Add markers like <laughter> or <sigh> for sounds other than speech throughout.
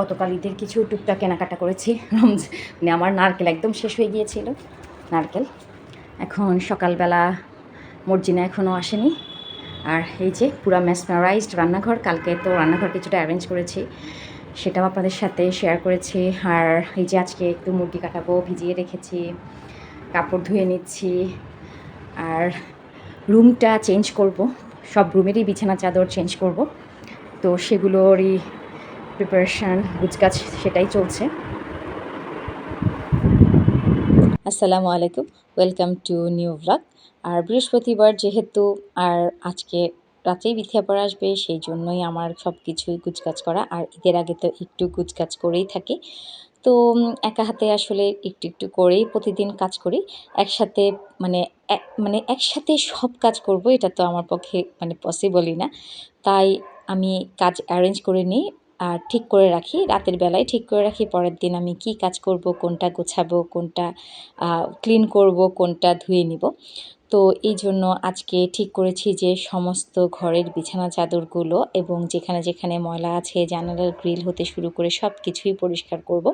গতকাল ঈদের কিছু টুকটাক কেনাকাটা করেছি। মানে আমার নারকেল একদম শেষ হয়ে গিয়েছিল, নারকেল। এখন সকালবেলা মর্জিনা এখনও আসেনি। আর এই যে পুরা ম্যাসমারাইজড রান্নাঘর, কালকে তো রান্নাঘর কিছুটা অ্যারেঞ্জ করেছি, সেটাও আপনাদের সাথে শেয়ার করেছি। আর এই যে আজকে একটু মুরগি কাটাবো, ভিজিয়ে রেখেছি, কাপড় ধুয়ে নিচ্ছি। আর রুমটা চেঞ্জ করব, সব রুমেরই বিছানা চাদর চেঞ্জ করব। তো সেগুলোরই প্রিপারেশান গুজগাছ সেটাই চলছে। আসসালামু আলাইকুম ওয়েলকাম টু নিউ ব্লগ আর বৃহস্পতিবার যেহেতু আর আজকে রাতেই বিথিয়া পড়া আসবে, সেই জন্যই আমার সব কিছুই গুজগাছ করা। আর ঈদের আগে তো একটু গুজগাছ করেই থাকি। তো একা হাতে আসলে একটু একটু করেই প্রতিদিন কাজ করি। একসাথে মানে মানে একসাথে সব কাজ করব, এটা তো আমার পক্ষে মানে পসিবলই না। তাই আমি কাজ অ্যারেঞ্জ করে নিই। আর ঠিক করে রাখি। রাতের বেলায় ঠিক করে রাখি, পরের দিন আমি কি কাজ করব, কোনটা গোছাবো, কোনটা ক্লিন করব, কোনটা ধুয়ে নিব। তো এই জন্য আজকে ঠিক করেছি যে সমস্ত ঘরের বিছানা চাদরগুলো এবং যেখানে যেখানে ময়লা আছে, জানালার গ্রিল হতে শুরু করে সব কিছুই পরিষ্কার করব।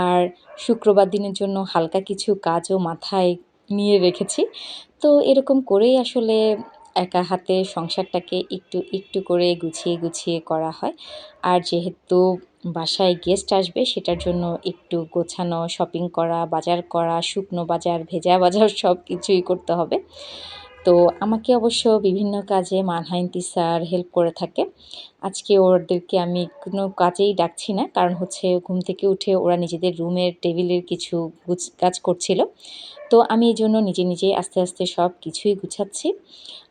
আর শুক্রবার দিনের জন্য হালকা কিছু কাজও মাথায় নিয়ে রেখেছি। তো এরকম করেই আসলে একা হাতে সংসারটাকে একটু একটু করে গুছিয়ে গুছিয়ে করা হয়। আর যেহেতু বাসায় গেস্ট আসবে, সেটার জন্য একটু গোছানো শপিং করা, বাজার করা, শুকনো বাজার, ভেজা বাজার সব কিছুই করতে হবে। তো আমাকে অবশ্য বিভিন্ন কাজে মানহাইন্তি স্যার হেল্প করে থাকে। আজকে ওদেরকে আমি কোনো কাজেই ডাকছি না, কারণ হচ্ছে ঘুম থেকে উঠে ওরা নিজেদের রুমের টেবিলের কিছু কাজ করছিল। তো আমি এই জন্য নিজে নিজে আস্তে আস্তে সব কিছুই গুছাচ্ছি।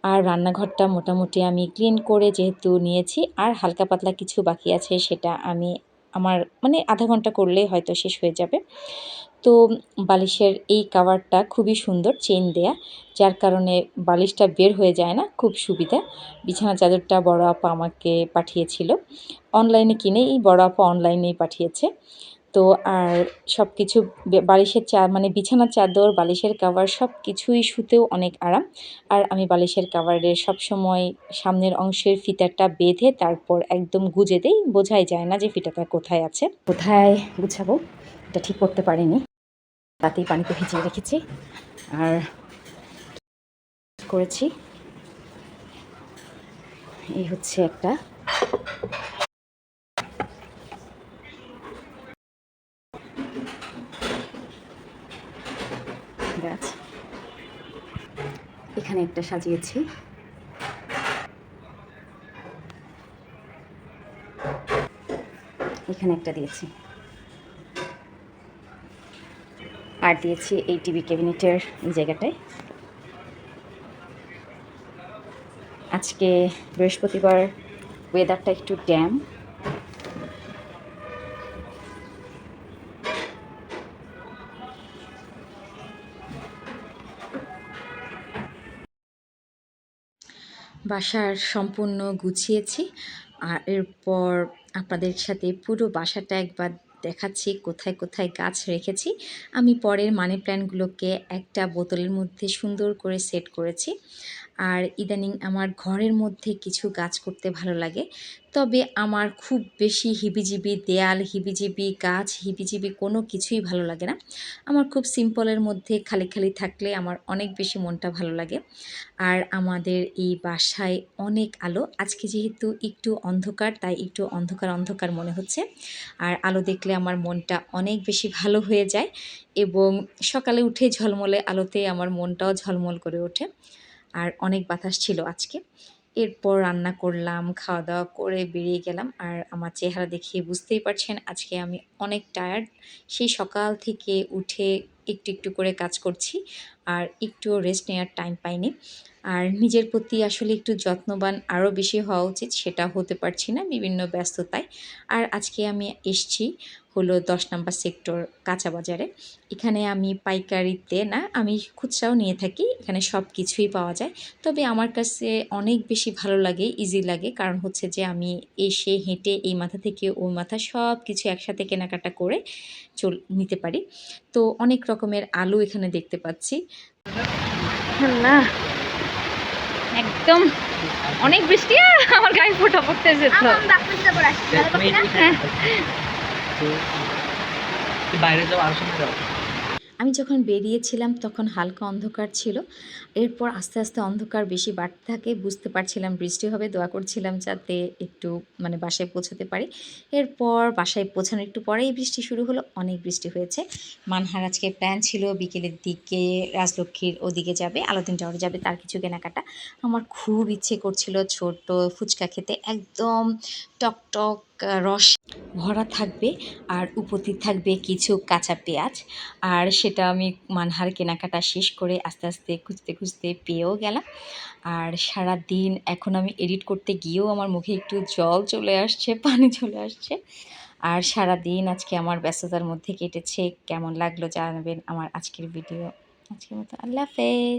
আর রান্নাঘরটা মোটামুটি আমি ক্লিন করে যেহেতু নিয়েছি, আর হালকা পাতলা কিছু বাকি আছে সেটা আমি আমার মানে আধা ঘণ্টা করলেই হয়তো শেষ হয়ে যাবে। তো বালিশের এই কাভারটা খুবই সুন্দর চেন দেয়া, যার কারণে বালিশটা বের হয়ে যায় না, খুব সুবিধা। বিছানা চাদরটা বড় আপা আমাকে পাঠিয়েছিল। অনলাইনে কিনে এই বড় আপা অনলাইনেই পাঠিয়েছে। তো আর সব কিছু বালিশের চা মানে বিছানার চাদর, বালিশের কাভার সব কিছুই শুতেও অনেক আরাম। আর আমি বালিশের কাভারের সব সময় সামনের অংশের ফিতাটা বেঁধে তারপর একদম গুজে দেই। বোঝাই যায় না যে ফিতাটা কোথায় আছে। কোথায় গুছাবো? এটা ঠিক করতে পারিনি। তাতেই পানিতে ভিজিয়ে রেখেছি। আর করেছি। এই হচ্ছে একটা গাছ এখানে একটা সাজিয়েছি। এখানে একটা দিয়েছি। আর দিয়েছি এই টিভি ক্যাবিনেটের এই জায়গাটায়। আজকে বৃহস্পতিবার ওয়েদারটা একটু ড্যাম। বাসার সম্পূর্ণ গুছিয়েছি। আর এরপর আপনাদের সাথে পুরো বাসাটা একবার দেখাচ্ছি, কোথায় কোথায় গাছ রেখেছি। আমি পরের মানি প্ল্যান্টগুলোকে একটা বোতলের মধ্যে সুন্দর করে সেট করেছি। আর ইদানিং আমার ঘরের মধ্যে কিছু গাছ করতে ভালো লাগে। তবে আমার খুব বেশি হিবিজিবি দেয়াল, হিবিজিবি গাছ, হিবিজিবি কোনো কিছুই ভালো লাগে না। আমার খুব সিম্পলের মধ্যে খালি খালি থাকলে আমার অনেক বেশি মনটা ভালো লাগে। আর আমাদের এই বাসায় অনেক আলো। আজকে যেহেতু একটু অন্ধকার, তাই একটু অন্ধকার অন্ধকার মনে হচ্ছে। আর আলো দেখলে আমার মনটা অনেক বেশি ভালো হয়ে যায় এবং সকালে উঠে ঝলমলে আলোতে আমার মনটাও ঝলমল করে ওঠে। আর অনেক বাতাস ছিল আজকে। এরপর রান্না করলাম খাওয়া দাওয়া করে বেরিয়ে গেলাম আর আমার চেহারা দেখে বুঝতেই পারছেন আজকে আমি অনেক টায়ার্ড সেই সকাল থেকে উঠে একটু একটু করে কাজ করছি। আর একটুও রেস্ট নেওয়ার টাইম পাইনি। আর নিজের প্রতি আসলে একটু যত্নবান আরও বেশি হওয়া উচিত, সেটা হতে পারছি না বিভিন্ন ব্যস্ততায়। আর আজকে আমি এসছি হলো দশ নম্বর সেক্টর কাঁচা বাজারে। এখানে আমি পাইকারিতে না, আমি খুচরাও নিয়ে থাকি, এখানে সব কিছুই পাওয়া যায়। তবে আমার কাছে অনেক বেশি ভালো লাগে ইজি লাগে, কারণ হচ্ছে যে আমি এসে হেঁটে এই মাথা থেকে ওই মাথা সব কিছু একসাথে কেনাকাটা করে চল, নিতে পারি। তো অনেক রকমের আলু এখানে দেখতে পাচ্ছি। না। একদম। অনেক বৃষ্টি আর আমার গায়ে ফোটা পড়তেছে না। তুই বাইরে যাও আর সময় যাও। আমি যখন বেরিয়েছিলাম তখন হালকা অন্ধকার ছিল। এরপর আস্তে আস্তে অন্ধকার বেশি বাড়তে থাকে বুঝতে পারছিলাম বৃষ্টি হবে দোয়া করছিলাম যাতে একটু মানে বাসায় পৌঁছাতে পারি। এরপর বাসায় পৌঁছানোর একটু পরেই বৃষ্টি শুরু হলো অনেক বৃষ্টি হয়েছে। মানহার আজকে প্ল্যান ছিল বিকেলের দিকে রাজলক্ষ্মীর ওদিকে যাবে আলোদিন টাওয়ারে যাবে তার কিছু কেনাকাটা। আমার খুব ইচ্ছে করছিল ছোট ফুচকা খেতে একদম টকটক আহ, রস ভরা থাকবে আর উপতি থাকবে কিছু কাঁচা পেঁয়াজ। আর সেটা আমি মানহার কেনাকাটা শেষ করে আস্তে আস্তে খুঁজতে খুঁজতে পেয়েও গেলাম। আর সারা দিন এখন আমি এডিট করতে গিয়েও আমার মুখে একটু জল চলে আসছে, <laughs> পানি চলে আসছে। আর সারা দিন আজকে আমার ব্যস্ততার মধ্যে কেটেছে। কেমন লাগল জানাবেন আমার আজকের ভিডিও। আজকের মতো আল্লাহ হাফেজ।